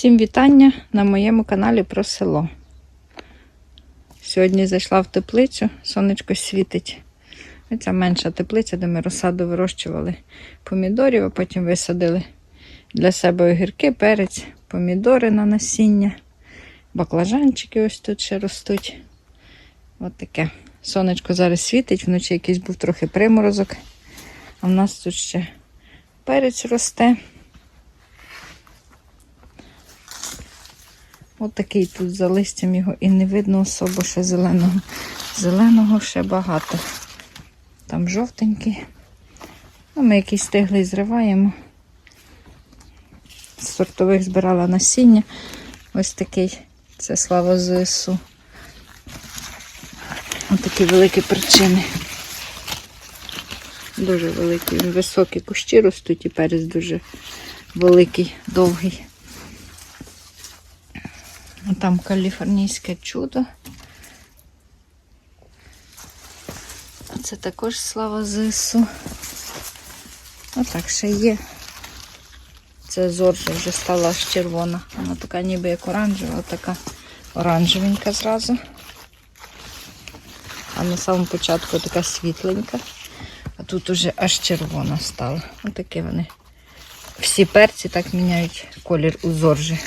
Всім вітання на моєму каналі про село. Сьогодні зайшла в теплицю, сонечко світить. Це менша теплиця, де ми розсаду вирощували помідорів, а потім висадили для себе огірки, перець, помідори на насіння, баклажанчики ось тут ще ростуть. От таке. Сонечко зараз світить, вночі якийсь був трохи приморозок. А в нас тут ще перець росте. От такий тут за листям його і не видно особо ще зеленого. Зеленого ще багато. Там жовтенький. Ну, ми якийсь стиглий зриваємо. З сортових збирала насіння. Ось такий. Це слава ЗСУ. Ось такі великі причини. Дуже великі. Високі кущі ростуть і перець дуже великий, довгий. Там каліфорнійське чудо. Це також слава ЗСУ. Отак ще є. Це зоржа вже стала аж червона. Вона така ніби як оранжева, така оранжевенька зразу. А на самому початку така світленька. А тут уже аж червона стала. Отакі вони. Всі перці так міняють колір у зоржі.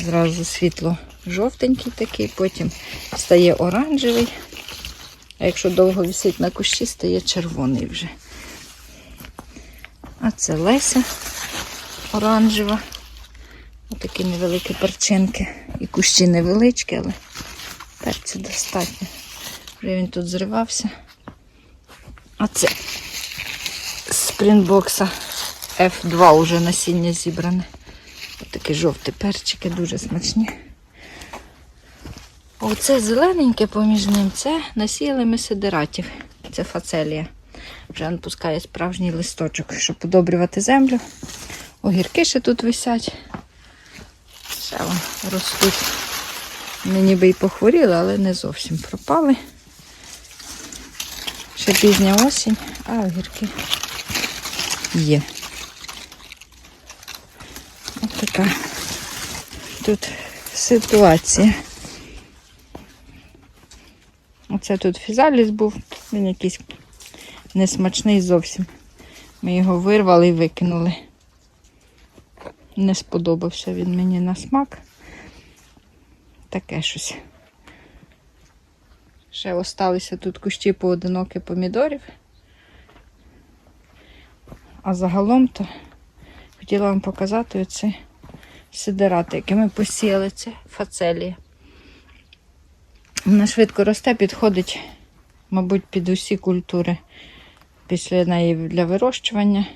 Зразу світло жовтенький такий, потім стає оранжевий. А якщо довго висить на кущі, стає червоний вже. А це Леся оранжева. Отакі невеликі перчинки. І кущі невеличкі, але перці достатньо. Вже він тут зривався. А це з спрінбокса F2 вже насіння зібране. Такі жовті перчики, дуже смачні. Оце зелененьке поміж ним, це насіяли ми сидератів. Це фацелія. Вже він справжній листочок, щоб подобрювати землю. Огірки ще тут висять. Ще вон ростуть. Вони ніби й похворіли, але не зовсім пропали. Ще пізня осінь, а огірки є. Така тут ситуація. Оце тут фізаліс був, він якийсь несмачний зовсім. Ми його вирвали і викинули. Не сподобався він мені на смак. Таке щось. Ще осталися тут кущі поодинокі помідорів. А загалом то хотіла вам показати оці сидерати, які ми посіяли. Це фацелія. Вона швидко росте, підходить, мабуть, під усі культури після неї для вирощування.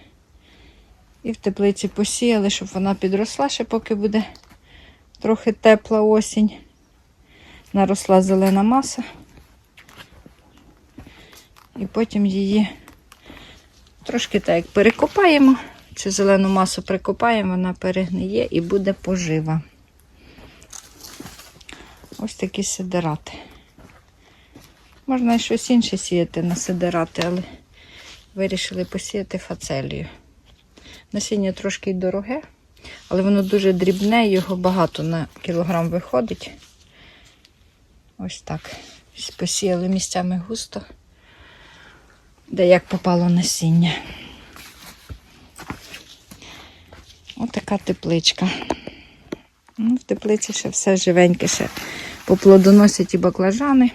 І в теплиці посіяли, щоб вона підросла ще, поки буде трохи тепла осінь. Наросла зелена маса. І потім її трошки так перекопаємо. Цю зелену масу прикопаємо, вона перегниє і буде пожива. Ось такі сидерати. Можна і щось інше сіяти на сидерати, але вирішили посіяти фацелію. Насіння трошки дороге, але воно дуже дрібне, його багато на кілограм виходить. Ось так. Посіяли місцями густо, де як попало насіння. Ось така тепличка. Ну, В теплиці ще все живеньке, ще поплодоносять і баклажани,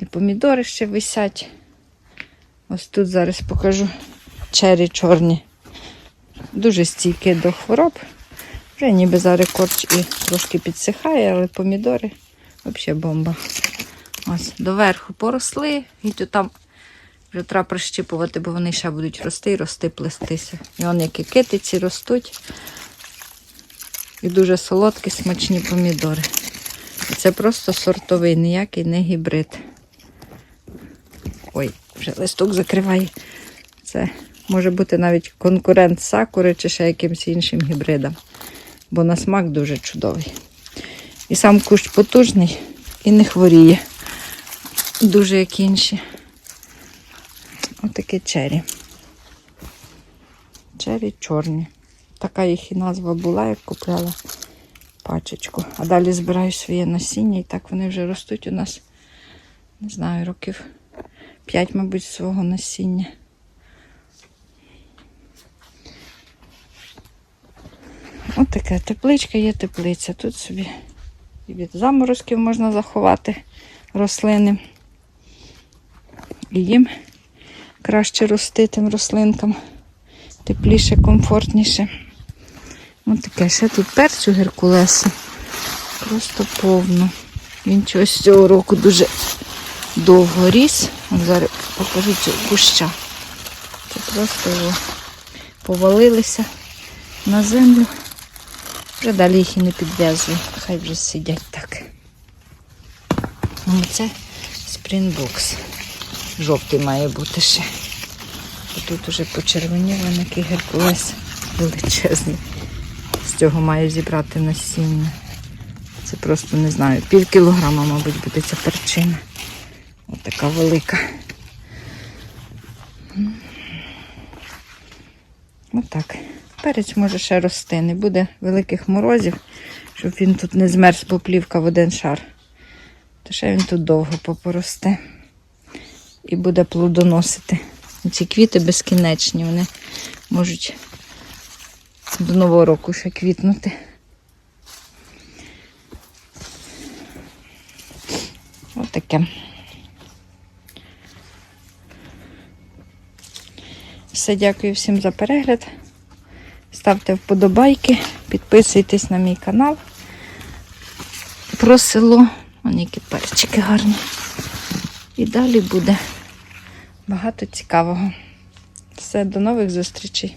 і помідори ще висять. Ось тут зараз покажу чері чорні. Дуже стійкі до хвороб. Вже ніби зараз корч і трошки підсихає, але помідори взагалі бомба. Ось доверху поросли, і то там вже прищіпувати, бо вони ще будуть рости і рости, плестися. І вон які китиці ростуть. І дуже солодкі, смачні помідори. Це просто сортовий, ніякий не гібрид. Ой, вже листок закриває. Це може бути навіть конкурент сакури чи ще якимось іншим гібридом. Бо на смак дуже чудовий. І сам кущ потужний і не хворіє. Дуже як інші. Отакі чері. Чері чорні. Така їх і назва була, як купляла пачечку. А далі збираю своє насіння і так вони вже ростуть у нас, не знаю, років 5, мабуть, свого насіння. Ось така тепличка є теплиця. Тут собі і від заморозків можна заховати рослини. І їм краще рости тим рослинкам. Тепліше, комфортніше. Ось таке. Ще тут перцю геркулесу. Просто повно. Він чогось цього року дуже довго ріс. От зараз покажу цього куща. Це просто його повалилися на землю. Вже далі їх і не підв'язую. Хай вже сидять так. Ну, Це спрінбокс. Жовтий має бути ще. А Тут уже почервонів який геркулес величезний. З цього маю зібрати насіння. Це просто не знаю. Пів кілограма, мабуть, буде ця перчина. Ось така велика. Отак. Перець може ще рости. Не буде великих морозів, щоб він тут не змерз, бо плівка в один шар. То ще він тут довго попоросте і буде плодоносити. Ці квіти безкінечні, вони можуть до Нового року ще квітнути. Ось таке. Все, дякую всім за перегляд. Ставте вподобайки, підписуйтесь на мій канал про село. Вон які перчики гарні. І далі буде багато цікавого. Все, до нових зустрічей.